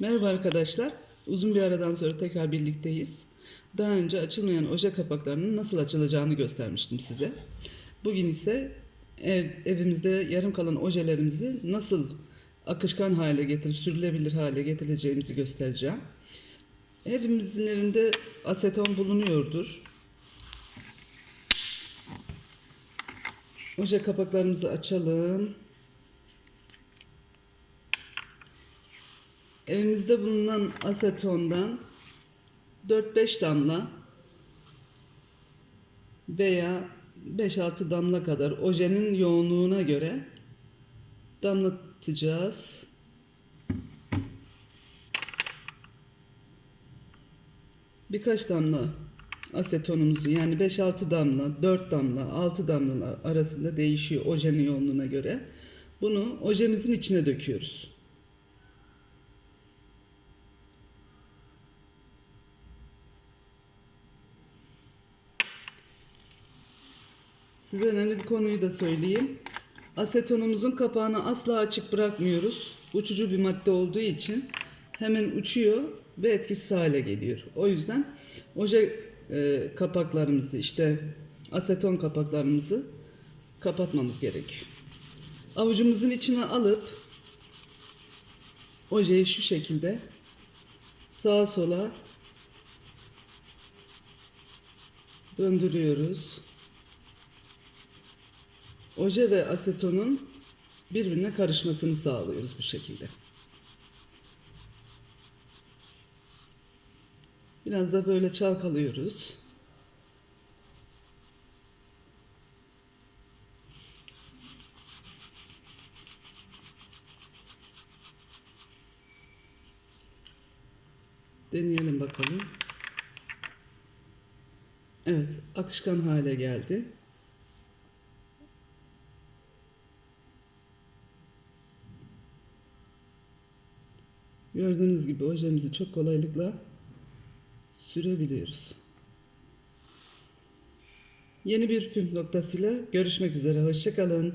Merhaba arkadaşlar. Uzun bir aradan sonra tekrar birlikteyiz. Daha önce açılmayan oje kapaklarının nasıl açılacağını göstermiştim size. Bugün ise ev, evimizde yarım kalan ojelerimizi nasıl akışkan hale getirip sürülebilir hale getireceğimizi göstereceğim. Evimizin evinde aseton bulunuyordur. Oje kapaklarımızı açalım. Evimizde bulunan asetondan 4-5 damla veya 5-6 damla kadar ojenin yoğunluğuna göre damlatacağız. Birkaç damla asetonumuzu yani 5-6 damla, 4 damla, 6 damla arasında değişiyor ojenin yoğunluğuna göre. Bunu ojemizin içine döküyoruz. Size önemli bir konuyu da söyleyeyim. Asetonumuzun kapağını asla açık bırakmıyoruz. Uçucu bir madde olduğu için hemen uçuyor ve etkisiz hale geliyor. O yüzden oje e, kapaklarımızı işte aseton kapaklarımızı kapatmamız gerekiyor. Avucumuzun içine alıp ojeyi şu şekilde sağa sola döndürüyoruz. Oje ve asetonun birbirine karışmasını sağlıyoruz bu şekilde. Biraz da böyle çalkalıyoruz. Deneyelim bakalım. Evet, akışkan hale geldi. Gördüğünüz gibi ojemizi çok kolaylıkla sürebiliyoruz. Yeni bir püf noktasıyla görüşmek üzere. Hoşçakalın.